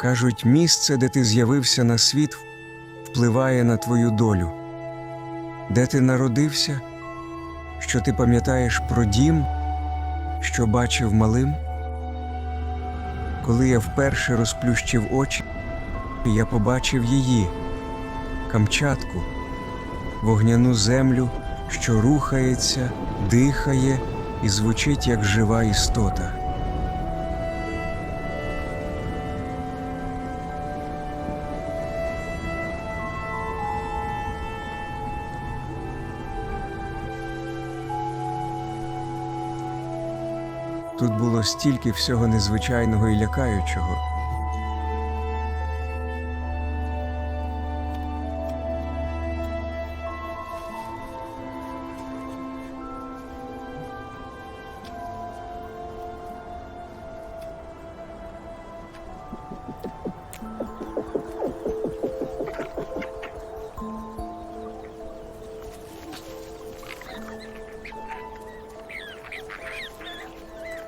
Кажуть, місце, де ти з'явився на світ, впливає на твою долю. Де ти народився, що ти пам'ятаєш про дім, що бачив малим? Коли я вперше розплющив очі, я побачив її, Камчатку, вогняну землю, що рухається, дихає і звучить як жива істота. Тут було стільки всього незвичайного і лякаючого.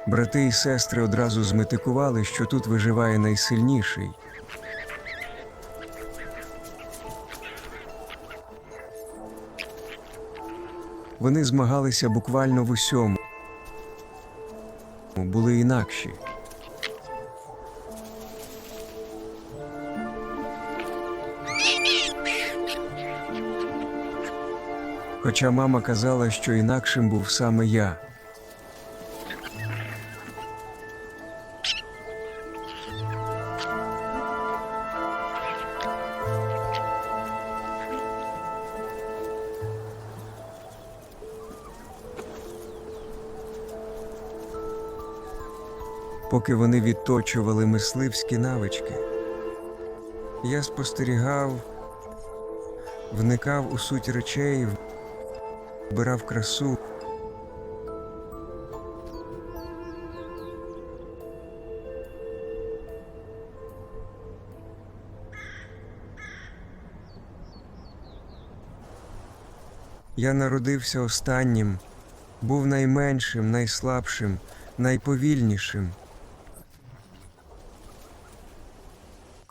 Брати і сестри одразу зметикували, що тут виживає найсильніший. Вони змагалися буквально в усьому. Були інакші. Хоча мама казала, що інакшим був саме я. Поки вони відточували мисливські навички. Я спостерігав, вникав у суть речей, вбирав красу. Я народився останнім, був найменшим, найслабшим, найповільнішим.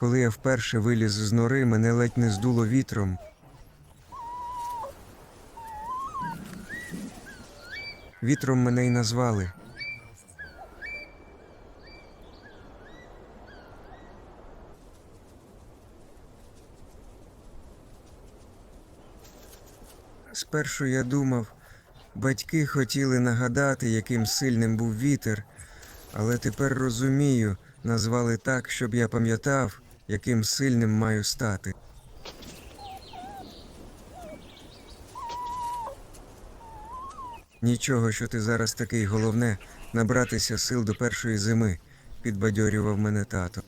Коли я вперше виліз з нори, мене ледь не здуло вітром. Вітром мене й назвали. Спершу я думав, батьки хотіли нагадати, яким сильним був вітер, але тепер розумію, назвали так, щоб я пам'ятав, яким сильним маю стати. Нічого, що ти зараз такий головне набратися сил до першої зими, підбадьорював мене тато.